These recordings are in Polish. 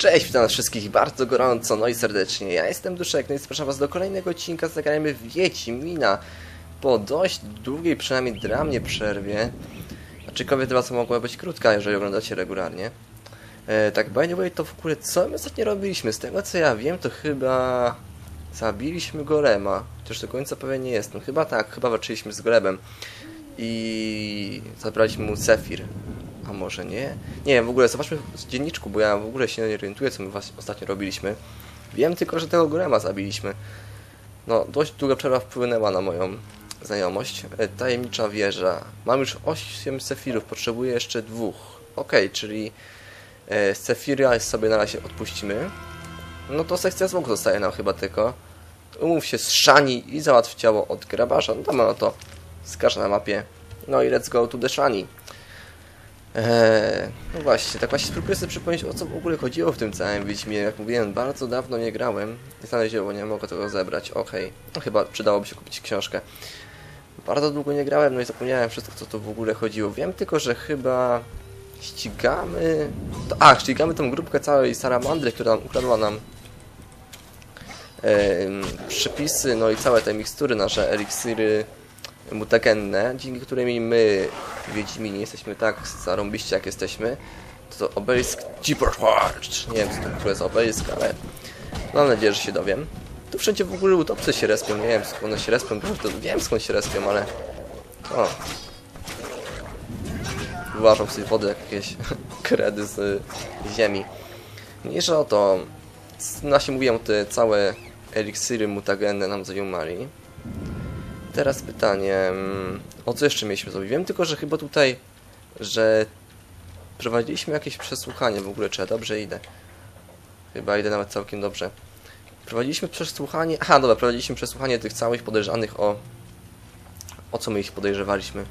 Cześć, witam wszystkich bardzo gorąco, no i serdecznie. Ja jestem Duszek, no i zapraszam was do kolejnego odcinka Zagrajmy w Wiedźmina. Po dość długiej, przynajmniej dla mnie przerwie. Aczkolwiek dla was mogła być krótka, jeżeli oglądacie regularnie. E, tak, by the way, to w ogóle co my ostatnio robiliśmy? Z tego co ja wiem, to chyba... Zabiliśmy Golema. Chociaż do końca pewien nie jestem. Chyba tak, chyba walczyliśmy z Golemem. I zabraliśmy mu Sefir. A może nie? Nie w ogóle zobaczmy z dzienniczku, bo ja w ogóle się nie orientuję, co my ostatnio robiliśmy. Wiem tylko, że tego Golema zabiliśmy. No, dość długa przerwa wpłynęła na moją znajomość. E, Tajemnicza wieża. Mam już 8 sefirów, potrzebuję jeszcze dwóch. Ok, czyli e, sefira sobie na razie odpuścimy. No to sekcja zwłok zostaje nam chyba tylko. Umów się z Shani i załatw ciało od grabarza. No to mamy to. Skacz na mapie. No i let's go to the Shani. Eee, no właśnie, tak właśnie spróbuję sobie przypomnieć o co w ogóle chodziło w tym całym Wiedźmie. Jak mówiłem, bardzo dawno nie grałem. Nie znaleziono, nie mogę tego zebrać. Okej, no chyba przydałoby się kupić książkę. Bardzo długo nie grałem, no i zapomniałem wszystko, co tu w ogóle chodziło. Wiem tylko, że chyba ścigamy... To, a, ścigamy tą grupkę całej Saramandry, która ukradła nam em, przepisy, no i całe te mikstury, nasze eliksiry mutagenne, dzięki którymi my, Wiedźmini, jesteśmy tak zarąbiście jak jesteśmy. To, to obelisk Jeeperhard. Nie wiem, co to, jest obelisk, ale mam nadzieję, że się dowiem. Tu wszędzie w ogóle utopce się respią, nie wiem skąd się respią, to wiem skąd się respią, ale... O. Uważam sobie wody jak jakieś kredy z ziemi. Mniejsza o to, nasi mówiłem, te całe eliksiry mutagenne nam zajumali. Teraz pytanie, mm, o co jeszcze mieliśmy zrobić? Wiem tylko, że chyba tutaj, że prowadziliśmy jakieś przesłuchanie w ogóle, czy ja dobrze idę? Chyba idę nawet całkiem dobrze. Prowadziliśmy przesłuchanie, aha dobra, prowadziliśmy przesłuchanie tych całych podejrzanych o... O co my ich podejrzewaliśmy?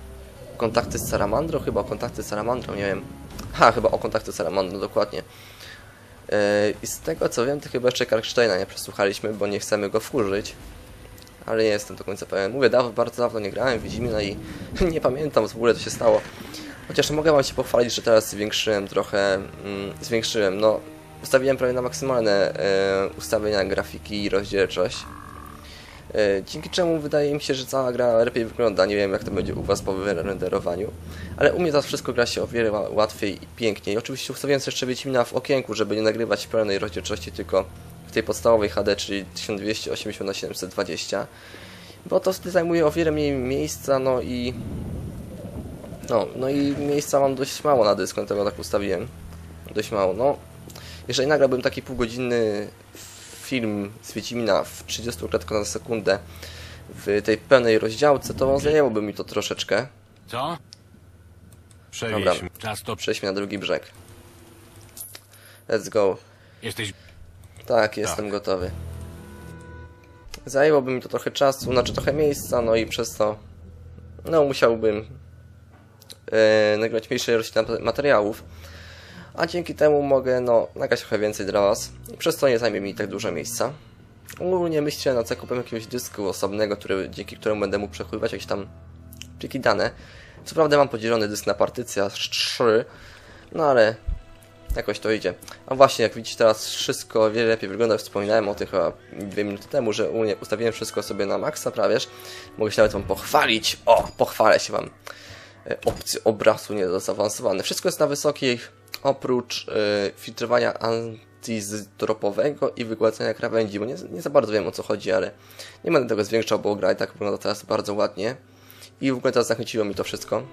Kontakty z Salamandrą? Chyba o kontakty z Salamandrą, nie wiem. Ha, chyba o kontakty z Salamandrą, dokładnie. Yy, I z tego co wiem, to chyba jeszcze Karksteina nie przesłuchaliśmy, bo nie chcemy go wkurzyć ale nie jestem do końca pewien. Mówię, dawno, bardzo dawno nie grałem w Wiedźmina i nie pamiętam w ogóle co się stało. Chociaż mogę wam się pochwalić, że teraz zwiększyłem trochę, mm, zwiększyłem, no ustawiłem prawie na maksymalne e, ustawienia grafiki i rozdzielczość. E, dzięki czemu wydaje mi się, że cała gra lepiej wygląda. Nie wiem jak to będzie u was po wyrenderowaniu. Ale u mnie teraz wszystko gra się o wiele łatwiej i piękniej. Oczywiście ustawiłem jeszcze Wiedźmina w okienku, żeby nie nagrywać pełnej rozdzielczości, tylko w tej podstawowej HD, czyli 1280 na 720 bo to wtedy zajmuje o wiele mniej miejsca, no i no, no i miejsca mam dość mało na dysku, dlatego tak ustawiłem. Dość mało, no. Jeżeli nagrałbym taki półgodzinny film z Wiedźmina w 30 klatkach na sekundę w tej pełnej rozdziałce, to zajęłoby mi to troszeczkę. Co? Dobra. Czas to... przejdźmy na drugi brzeg. Let's go. Jesteś... Tak, jestem gotowy. Zajęłoby mi to trochę czasu, znaczy trochę miejsca, no i przez to no musiałbym e, nagrywać mniejsze ilości mat- materiałów, a dzięki temu mogę no nagrać trochę więcej dla Was i przez to nie zajmie mi tak dużo miejsca. Ogólnie myślę nad zakupem jakiegoś dysku osobnego, który, dzięki któremu będę mógł przechowywać jakieś tam pliki dane. Co prawda mam podzielony dysk na partycje aż 3, no ale Jakoś to idzie. A właśnie, jak widzicie teraz wszystko wiele lepiej wygląda. Wspominałem o tych chyba dwie minuty temu, że ustawiłem wszystko sobie na maksa prawież. Mogę się nawet wam pochwalić. O, pochwalę się wam. E, Opcje obrazu nie zaawansowane. Wszystko jest na wysokich, oprócz e, filtrowania antydropowego i wygładzenia krawędzi, bo nie, nie za bardzo wiem o co chodzi, ale nie będę tego zwiększał, bo gra i tak wygląda teraz bardzo ładnie. I w ogóle teraz zachęciło mi to wszystko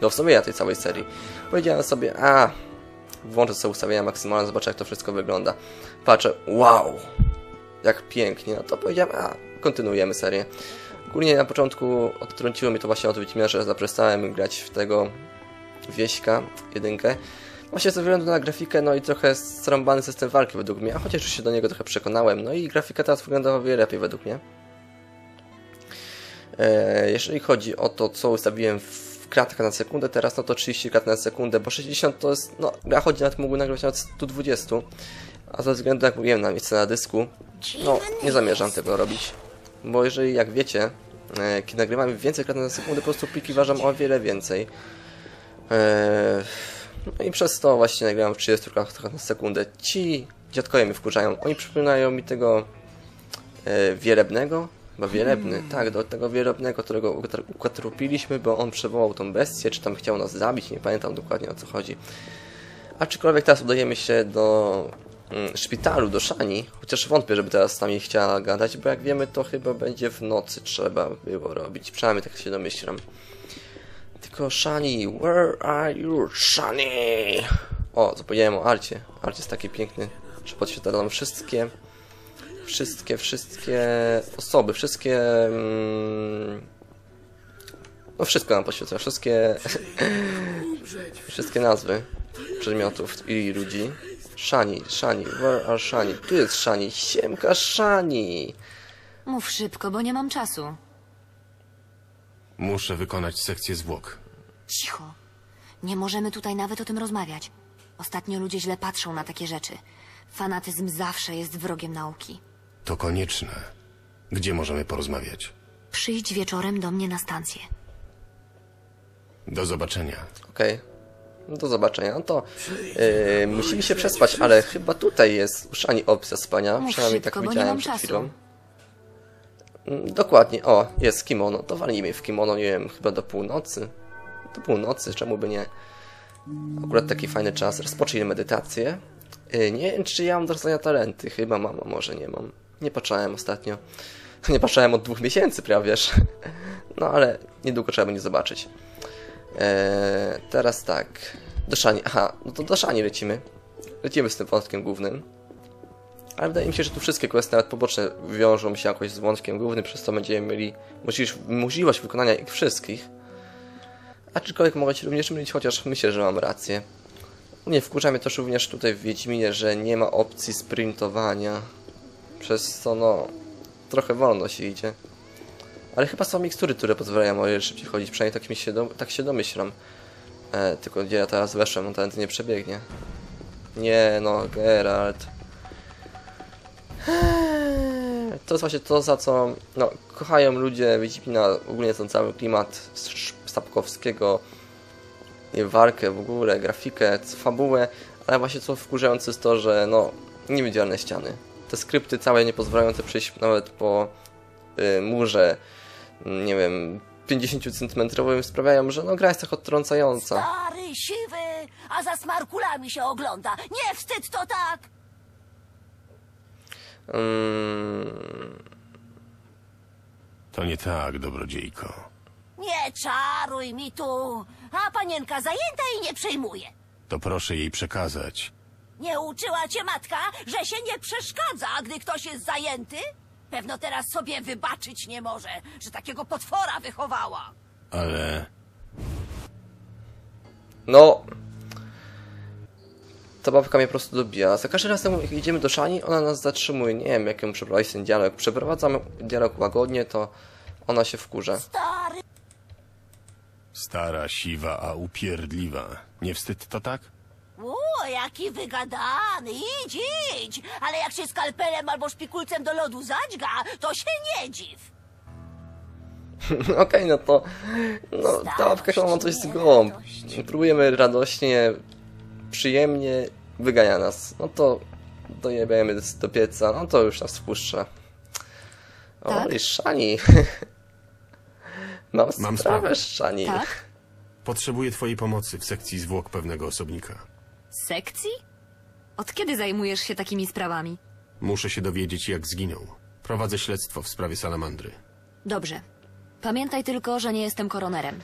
do wstawienia tej całej serii. Powiedziałem sobie, a włączę sobie ustawienia maksymalne, zobaczę jak to wszystko wygląda. Patrzę, wow, jak pięknie, no to powiedziałem, a kontynuujemy serię. Ogólnie na początku odtrąciło mnie to właśnie od Wiedźmina, że zaprzestałem grać w tego wieśka, jedynkę. Właśnie ze względu na grafikę, no i trochę srąbany system walki według mnie, a chociaż już się do niego trochę przekonałem, no i grafika teraz wygląda o wiele lepiej według mnie. E, jeżeli chodzi o to, co ustawiłem w klatka na sekundę, teraz no to 30 klatek na sekundę, bo 60 to jest, no, gra chodzi nawet mógł nagrywać nawet 120, a ze względu, jak mówiłem, na miejsce na dysku, no, nie zamierzam tego robić, bo jeżeli, jak wiecie, e, kiedy nagrywamy więcej klatek na sekundę, po prostu pliki ważą o wiele więcej. E, No i przez to właśnie nagrałem w 30 klatkach na sekundę. Ci dziadkowie mnie wkurzają. Oni przypominają mi tego e, wielebnego, chyba wielebny, tak, do tego wielebnego, którego ukatr- ukatrupiliśmy, bo on przywołał tą bestię, czy tam chciał nas zabić, nie pamiętam dokładnie o co chodzi. Aczkolwiek teraz udajemy się do mm, szpitalu, do Szani, chociaż wątpię, żeby teraz z nami chciała gadać, bo jak wiemy, to chyba będzie w nocy trzeba było robić, przynajmniej tak się domyślam. Tylko Shani, where are you, Shani? O, zapomniałem o Arcie. Arcie jest taki piękny, że podświetla nam wszystkie, wszystkie, wszystkie osoby, wszystkie, mm, no wszystko nam podświetla, wszystkie, wszystkie nazwy przedmiotów i ludzi. Shani, Shani, where are Shani? Tu jest Shani, siemka Shani. Mów szybko, bo nie mam czasu. Muszę wykonać sekcję zwłok. Cicho. Nie możemy tutaj nawet o tym rozmawiać. Ostatnio ludzie źle patrzą na takie rzeczy. Fanatyzm zawsze jest wrogiem nauki. To konieczne. Gdzie możemy porozmawiać? Przyjdź wieczorem do mnie na stację. Do zobaczenia. Okej. No Do zobaczenia. No to yy, musimy się przespać, ale chyba tutaj jest uszani opcja spania. Mów Przynajmniej szybko, tak bo nie widziałem mam przed czasu. chwilą. Mm, Dokładnie. O, jest kimono. To walnijmy w kimono, nie wiem, chyba do północy. Do północy, czemu by nie? Akurat taki fajny czas. Rozpocznij medytację. Yy, nie wiem, czy ja mam do rozdania talenty. Chyba mam, a może nie mam. Nie patrzałem ostatnio. Nie patrzałem od dwóch miesięcy prawie, wiesz. No ale niedługo trzeba będzie zobaczyć. Eee, teraz tak. Do Szani. Aha, no to do Szani lecimy. Lecimy z tym wątkiem głównym. Ale wydaje mi się, że tu wszystkie questy, nawet poboczne, wiążą się jakoś z wątkiem głównym, przez to będziemy mieli możliwość, wykonania ich wszystkich. Aczkolwiek mogę Ci również mylić, chociaż myślę, że mam rację. Nie wkurza mnie też również tutaj w Wiedźminie, że nie ma opcji sprintowania. Przez co no, trochę wolno się idzie. Ale chyba są mikstury, które pozwalają o wiele szybciej chodzić, przynajmniej tak, mi się, do, tak się domyślam. E, tylko gdzie ja teraz weszłem, no ten nie przebiegnie. Nie no, Geralt. Eee, To jest właśnie to, za co no, kochają ludzie Wiedźmina, ogólnie ten cały klimat nie, walkę w ogóle, grafikę, fabułę, ale właśnie co wkurzające jest to, że no, niewidzialne ściany. Te skrypty całe nie pozwalające przejść nawet po y, murze, nie wiem, 50 cm sprawiają, że no gra jest tak odtrącająca. Stary, siwy, a za smarkulami się ogląda. Nie wstyd to tak! Mm, To nie tak, dobrodziejko. Nie czaruj mi tu, a panienka zajęta i nie przejmuje. To proszę jej przekazać. Nie uczyła cię matka, że się nie przeszkadza, gdy ktoś jest zajęty? Pewno teraz sobie wybaczyć nie może, że takiego potwora wychowała. Ale no. Ta babka mnie po prostu dobija. Za każdym razem, jak idziemy do Szani, ona nas zatrzymuje. Nie wiem, jak ją przeprowadzić ten dialog. Przeprowadzam dialog łagodnie, to ona się wkurza. Stary, stara, siwa, a upierdliwa. Nie wstyd to tak? O, jaki wygadany, idź, idź. Ale jak się skalpelem albo szpikulcem do lodu zadźga, to się nie dziw. Okej, no to. No, ta babka chyba ma coś z głową. Próbujemy radośnie, przyjemnie, wygania nas. No to dojebiemy do pieca, no to już nas wpuszcza. O, Tak? i Szani. Mam, Mam sprawę, sprawę. Szani. Tak? Potrzebuję twojej pomocy w sekcji zwłok pewnego osobnika. Sekcji? Od kiedy zajmujesz się takimi sprawami? Muszę się dowiedzieć, jak zginął. Prowadzę śledztwo w sprawie salamandry. Dobrze. Pamiętaj tylko, że nie jestem koronerem.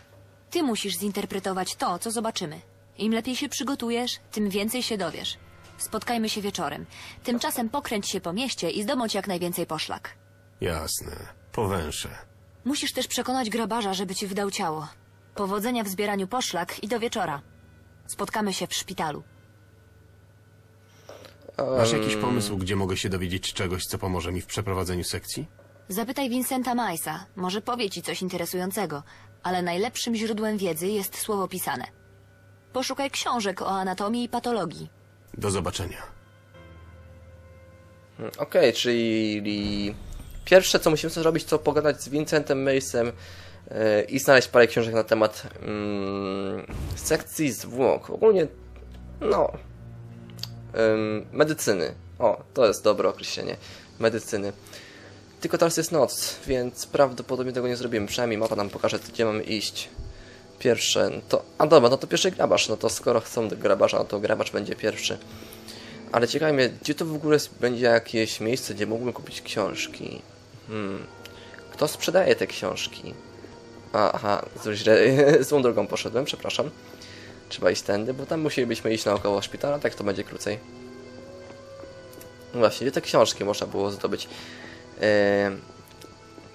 Ty musisz zinterpretować to, co zobaczymy. Im lepiej się przygotujesz, tym więcej się dowiesz. Spotkajmy się wieczorem. Tymczasem pokręć się po mieście i zdobądź jak najwięcej poszlak. Jasne. Powęszę. Musisz też przekonać grabarza, żeby ci wydał ciało. Powodzenia w zbieraniu poszlak i do wieczora. Spotkamy się w szpitalu. Masz jakiś pomysł, gdzie mogę się dowiedzieć czegoś, co pomoże mi w przeprowadzeniu sekcji? Zapytaj Vincenta Majsa, może powie ci coś interesującego, ale najlepszym źródłem wiedzy jest słowo pisane. Poszukaj książek o anatomii i patologii. Do zobaczenia. Okej, czyli pierwsze co musimy zrobić, to pogadać z Vincentem Mace'em e, i znaleźć parę książek na temat mm, sekcji zwłok. Ogólnie no, medycyny. O, to jest dobre określenie. Medycyny. Tylko teraz jest noc, więc prawdopodobnie tego nie zrobimy. Przynajmniej mapa nam pokaże, gdzie mamy iść. Pierwsze, to... A dobra, no to pierwszy grabarz. No to skoro chcą do grabarza, no to grabacz będzie pierwszy. Ale ciekawi mnie, gdzie to w ogóle będzie jakieś miejsce, gdzie mógłbym kupić książki? Hmm. Kto sprzedaje te książki? Aha, źle, złą drogą poszedłem, przepraszam. Trzeba iść tędy, bo tam musielibyśmy iść naokoło szpitala, tak to będzie krócej. No Właśnie, gdzie te książki można było zdobyć? Em,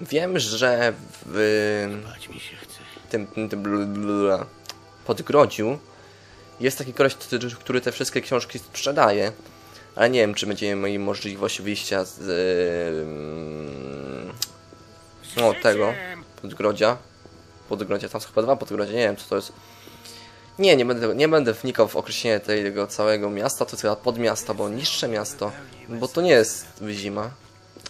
wiem, że w Bać mi się chce. tym, tym bl- bl- podgrodziu jest taki koleś, który- te wszystkie książki sprzedaje, ale nie wiem, czy będziemy mieli możliwość wyjścia z ym, no, tego podgrodzia. Podgrodzia, tam są chyba dwa podgrodzie, nie wiem co to jest. Nie, nie będę, nie będę wnikał w określenie tego całego miasta, to jest chyba podmiasto, bo niższe miasto, bo to nie jest zima.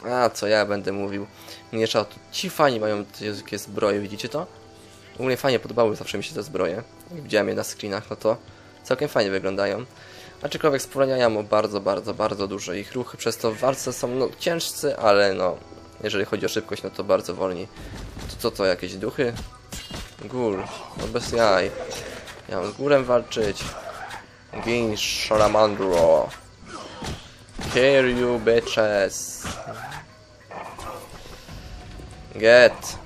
A, co ja będę mówił. Mniejsza, ci fani mają takie zbroje, widzicie to? Ogólnie fajnie podobały zawsze mi się te zbroje. Widziałem je na screenach, no to całkiem fajnie wyglądają. Aczkolwiek spowalniają bardzo, bardzo, bardzo dużo ich ruchy, przez to w walce są no, ciężcy, ale no, jeżeli chodzi o szybkość, no to bardzo wolni. To co to, jakieś duchy? Gór, no bez jaj. Ja mam z górem walczyć. Gin Shalamandro. Here you bitches. Get.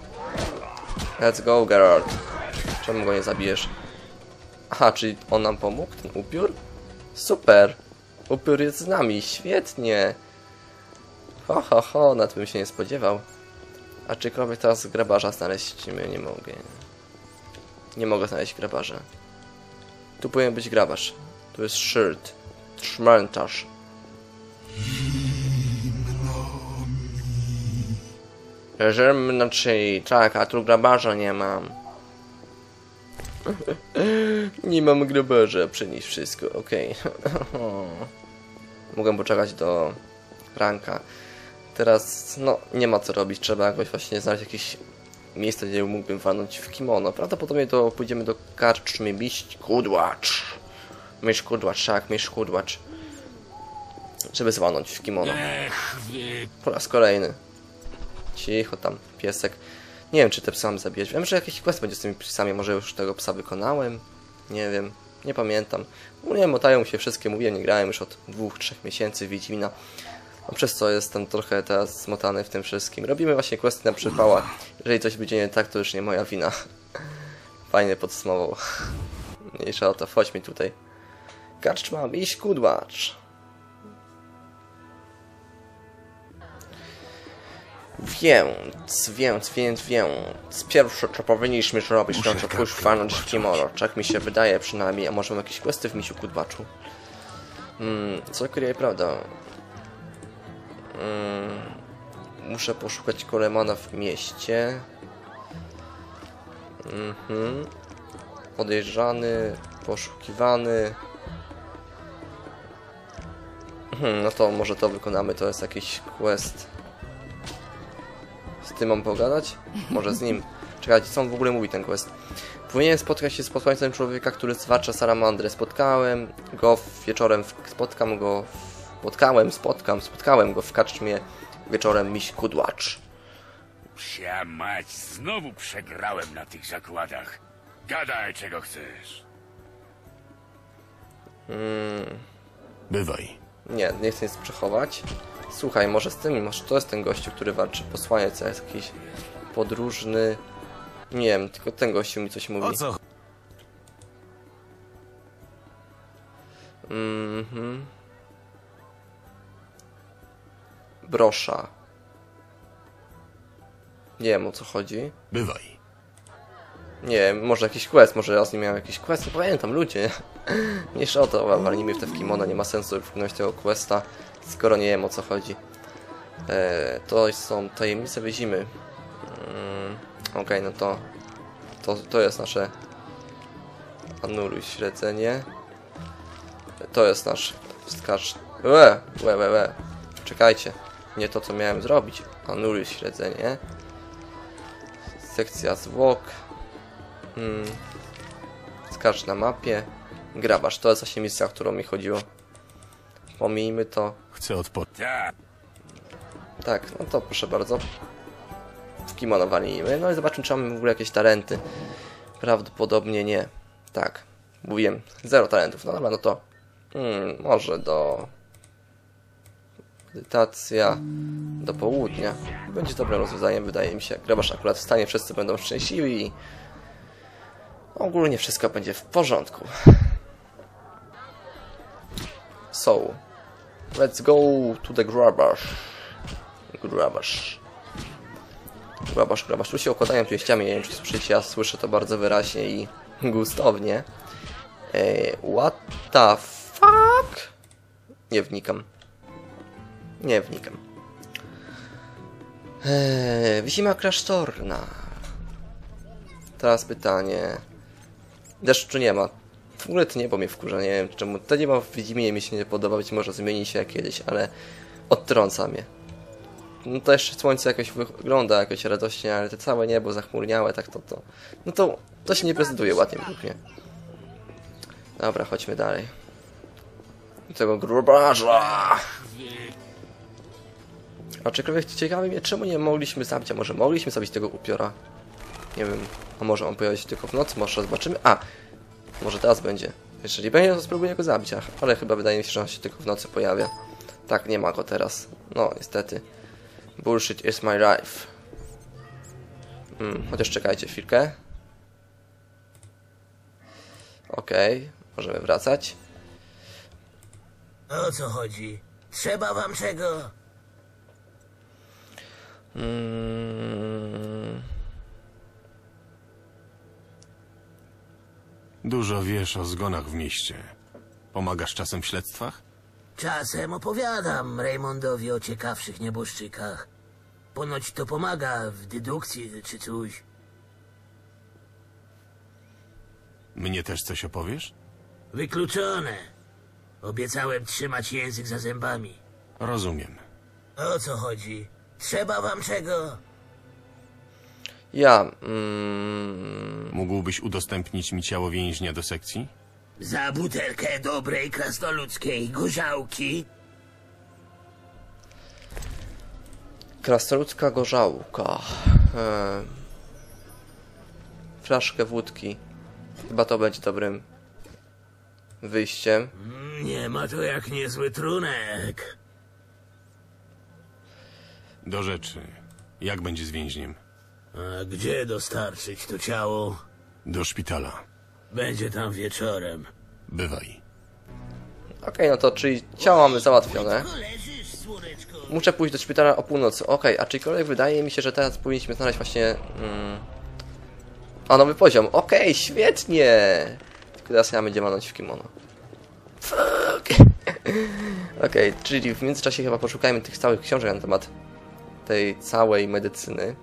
Let's go, Geralt. Czemu go nie zabijesz? Aha, czyli on nam pomógł, ten upiór? Super! Upiór jest z nami, świetnie! Ho, ho, ho, nad bym się nie spodziewał. A czykolwiek teraz grabarza znaleźć mnie nie mogę. Nie mogę znaleźć grabarza. Tu powinien być grabarz. Tu jest shirt. Szmętarz. Leżymy na szyi, tak, a tu grabarza nie mam. nie mam grabarza, przenieść wszystko, okej. Mogę poczekać do ranka. Teraz, no, nie ma co robić, trzeba jakoś właśnie znaleźć jakieś miejsce, gdzie mógłbym walnąć w kimono. Prawdopodobnie to pójdziemy do karczmy Miś Kudłacz. Mysz Kudłacz, tak, Mysz Kudłacz. Żeby zwalnąć w kimono. Po raz kolejny. Cicho tam, piesek. Nie wiem, czy te psy mam zabijać. Wiem, że jakiś quest będzie z tymi psami. Może już tego psa wykonałem. Nie wiem. Nie pamiętam. Nie, motają się wszystkie. Mówię, nie grałem już od dwóch, trzech miesięcy Wiedźmina. No przez co jestem trochę teraz zmotany w tym wszystkim. Robimy właśnie questy na przypała. Jeżeli coś będzie nie tak, to już nie moja wina. Fajnie podsumował. Mniejsza o to, chodź mi tutaj. Karczma, iść kudłacz. Więc, więc, więc, więc. Pierwsze, co powinniśmy zrobić, no to pójść walnąć w kimono. Tak mi się wydaje przynajmniej, a może mam jakieś questy w misiu kudbaczu. Mm, co kryje prawda? Mm, muszę poszukać Kolemana w mieście. Mhm. Podejrzany, poszukiwany. Mhm, no to może to wykonamy, to jest jakiś quest. Z tym mam pogadać? Może z nim. Czekajcie, co on w ogóle mówi ten quest? Powinien spotkać się z posłańcem człowieka, który zwalcza salamandrę. Spotkałem go wieczorem, w, spotkam go, w, spotkałem, spotkam, spotkałem go w kaczmie wieczorem miś kudłacz. Psia mać, znowu przegrałem na tych zakładach. Gadaj, czego chcesz. Bywaj. Nie, nie chcę nic przechować. Słuchaj, może z tym, może to jest ten gościu, który walczy posłaniec, a jest jakiś podróżny. Nie wiem, tylko ten gościu mi coś mówi. O co? Mhm. Brosza. Nie wiem o co chodzi. Bywaj. Nie wiem, może jakiś quest, może ja z nim miałem jakiś quest, nie pamiętam, ludzie. Mniejsza o to, walnijmy w te w kimono, nie ma sensu wykonać tego questa, skoro nie wiem o co chodzi. E, to są tajemnice wyzimy. Mm, Okej, no to, to to jest nasze anuluj śledzenie. To jest nasz wskacz... Łe, łe, łe, łe. Czekajcie, nie to co miałem zrobić. Anuluj śledzenie. Sekcja zwłok. Hmm. Skacz na mapie. Grabarz, to jest właśnie misja, o którą mi chodziło. Pomijmy to. Chcę odpocząć. Tak, Tak, no to proszę bardzo. W kimono walimy. No i zobaczymy, czy mamy w ogóle jakieś talenty. Prawdopodobnie nie. Tak, mówiłem, zero talentów. No dobra, no to hmm, może do medytacja do południa. Będzie dobre rozwiązanie, wydaje mi się. Grabasz akurat wstanie, wszyscy będą szczęśliwi i ogólnie wszystko będzie w porządku. So, let's go to the grabasz. Grabasz. Grabasz, grabasz. Tu się okładają pięściami, nie wiem czy słyszycie, ja słyszę to bardzo wyraźnie i gustownie. Ej, what the fuck? Nie wnikam. Nie wnikam. Eee, zima klasztorna. Teraz pytanie. Deszczu nie ma. W ogóle to niebo mnie wkurza, nie wiem czemu. To niebo w Wiedźminie mi się nie podoba, być może zmieni się kiedyś, ale odtrąca mnie. No to jeszcze słońce jakoś wygląda jakoś radośnie, ale to całe niebo zachmurniałe, tak to to. No to to się nie prezentuje ładnie według. Dobra, chodźmy dalej. Tego grubarza! Aczkolwiek ciekawi mnie, czemu nie mogliśmy zabić, a może mogliśmy zabić tego upiora? Nie wiem, a może on pojawi się tylko w nocy, może zobaczymy. A! Może teraz będzie. Jeżeli będzie, to spróbuję go zabić, ale chyba wydaje mi się, że on się tylko w nocy pojawia. Tak, nie ma go teraz. No, niestety. Bullshit is my life. Hmm, chociaż czekajcie chwilkę. Okej, możemy wracać. O co chodzi? Trzeba wam czego? Mm, Dużo wiesz o zgonach w mieście. Pomagasz czasem w śledztwach? Czasem opowiadam Raymondowi o ciekawszych nieboszczykach. Ponoć to pomaga w dedukcji czy coś. Mnie też coś opowiesz? Wykluczone. Obiecałem trzymać język za zębami. Rozumiem. O co chodzi? Trzeba wam czego? ja. Mm, Mógłbyś udostępnić mi ciało więźnia do sekcji? Za butelkę dobrej krasnoludzkiej gorzałki? krasnoludzka gorzałka. E, flaszkę wódki. Chyba to będzie dobrym wyjściem. Nie ma to jak niezły trunek. Do rzeczy. Jak będzie z więźniem? A gdzie dostarczyć to ciało? Do szpitala. Będzie tam wieczorem. Bywaj. Okej, no to czyli ciało mamy załatwione. Leżysz, słoneczko. Muszę pójść do szpitala o północy. Okej, a czykolwiek wydaje mi się, że teraz powinniśmy znaleźć właśnie... Mm, a, nowy poziom. Okej, świetnie! Tylko teraz ja będzie manąć w kimono. Fuck! Okej, czyli w międzyczasie chyba poszukajmy tych całych książek na temat tej całej medycyny.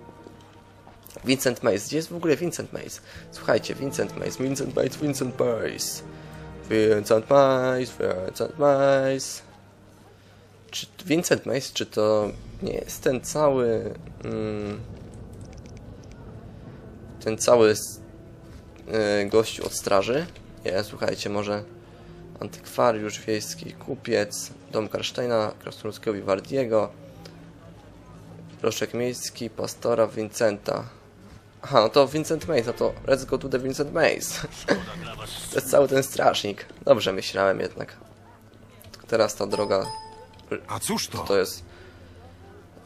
Vincent Mace. Gdzie jest w ogóle Vincent Mace? Słuchajcie, Vincent Mace, Vincent Mace, Vincent Mace. Vincent Mace, Vincent Mace. Czy Vincent Mace, czy to nie jest ten cały... Mm, ten cały s- y, gościu od straży? Nie, słuchajcie, może antykwariusz wiejski, kupiec, dom Karsztejna, Krasnoludzkiego Vivardiego, proszek miejski, pastora Vincenta. Aha, no to Vincent Mace, no to let's go to the Vincent Mace. to jest cały ten strażnik. Dobrze myślałem jednak. Teraz ta droga A cóż to? to jest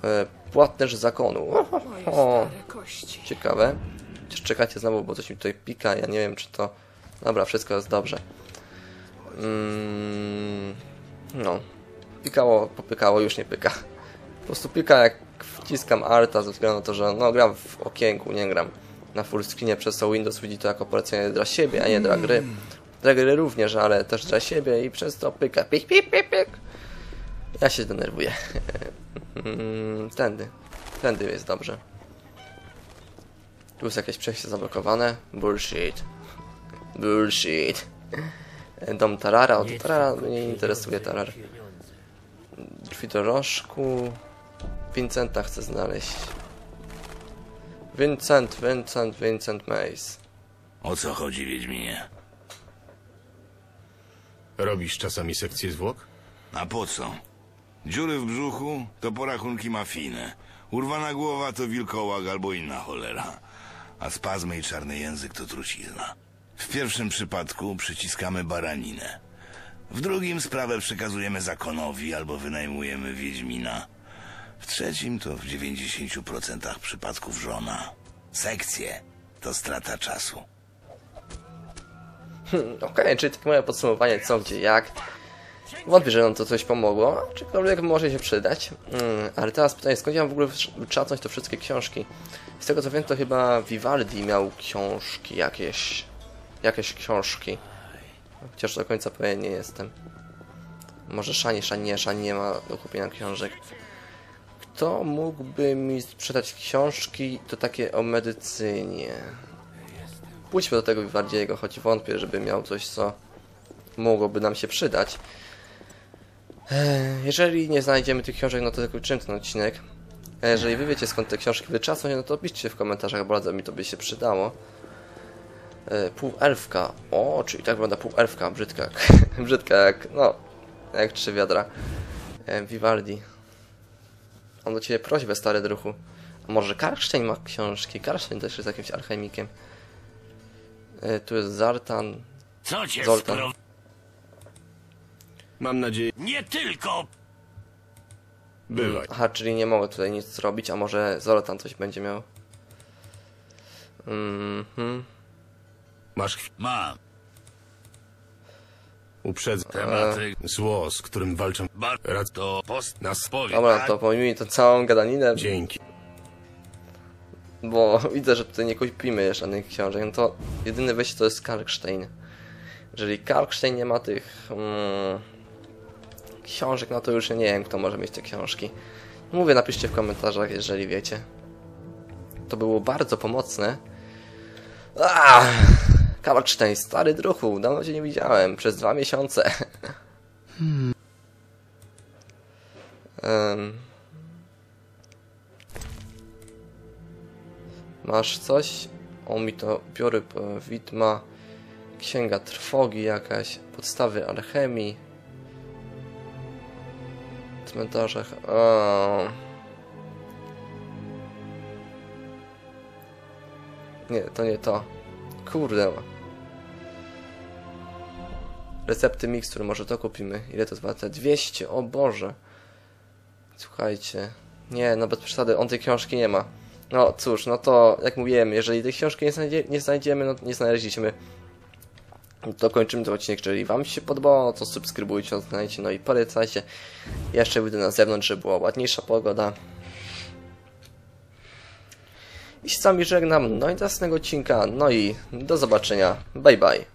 e, płatnerz zakonu. O, ciekawe. Chociaż czekacie znowu, bo coś mi tutaj pika. Ja nie wiem, czy to... Dobra, wszystko jest dobrze. Mm, no. Pikało, popykało, już nie pyka. Po prostu pika jak wciskam Alta ze względu na to, że no gram w okienku, nie gram na full screenie, przez to Windows widzi to jako polecenie dla siebie, a nie dla gry. Dla gry również, ale też dla siebie i przez to pyka. Pik, pik, pik, pik. Ja się denerwuję. Mm, Tędy. Tędy jest dobrze. Tu jest jakieś przejście zablokowane. Bullshit. Bullshit. Dom Tarara. O, to Tarara mnie nie interesuje, Tarar. Drzwi do rożku. Vincenta chcę znaleźć. Vincent, Vincent, Vincent Mace. o co chodzi, Wiedźminie? Robisz czasami sekcję zwłok? A po co? Dziury w brzuchu to porachunki mafijne. Urwana głowa to wilkołak albo inna cholera. A spazmy i czarny język to trucizna. W pierwszym przypadku przyciskamy baraninę. W drugim sprawę przekazujemy zakonowi albo wynajmujemy wiedźmina. W trzecim to w 90% przypadków żona. Sekcje to strata czasu. Okej, czyli takie moje podsumowanie co, gdzie, jak. Wątpię, że nam to coś pomogło, aczkolwiek może się przydać. Mm, ale teraz pytanie, skąd ja w ogóle wyczatnąć to wszystkie książki? Z tego co wiem, to chyba Vivaldi miał książki jakieś. Jakieś książki. Chociaż do końca pewien nie jestem. Może Szani, Szani nie, Szani nie ma do kupienia książek. Kto mógłby mi sprzedać książki to takie o medycynie? Pójdźmy do tego Vivaldiego, choć wątpię, żeby miał coś, co mogłoby nam się przydać. Jeżeli nie znajdziemy tych książek, no to zakończymy ten odcinek. Jeżeli wy wiecie skąd te książki wyczasnąć, no to piszcie w komentarzach, bardzo mi to by się przydało. Półelfka. O, czyli tak wygląda półelfka, brzydka jak, brzydka jak, no, jak trzy wiadra. Vivaldi. Mam do ciebie prośbę, stary druhu. A może Karsztejn ma książki? Karsztejn też jest jakimś alchemikiem. E, tu jest Zartan. Co cię Zoltan. spro... Mam nadzieję... Nie tylko Bywaj. Aha, czyli nie mogę tutaj nic zrobić, a może Zoltan coś będzie miał. Mhm. Masz mam Uprzedzam. tematy. Zło, z którym walczą... Bar... Rad... To post... Nas... Powiedz, Dobra, to pojmijmy to całą gadaninę, Dzięki. bo widzę, że tutaj nie kupimy żadnych książek. No to jedyny wyjście to jest Karkstein. Jeżeli Karkstein nie ma tych mm, książek, no to już nie wiem, kto może mieć te książki. Mówię, napiszcie w komentarzach, jeżeli wiecie. To było bardzo pomocne. Ah! Karkstein, stary druhu, dawno cię nie widziałem, przez dwa miesiące. Em. Masz coś? O mi to biory po- widma, księga trwogi jakaś, podstawy alchemii, cmentarzach. O. Nie, to nie to. Kurde. Recepty mikstur, może to kupimy. Ile to jest warte? 200, o Boże. Słuchajcie. Nie, no bez przesady, on tej książki nie ma. No cóż, no to jak mówiłem, jeżeli tej książki nie, znajdzie, nie znajdziemy, no nie znaleźliśmy, to kończymy ten odcinek. Jeżeli Wam się podobało, to subskrybujcie, oznajcie, no i polecajcie. Jeszcze wyjdę na zewnątrz, żeby była ładniejsza pogoda. I się z Wami żegnam, no i do następnego odcinka, no i do zobaczenia. Bye bye.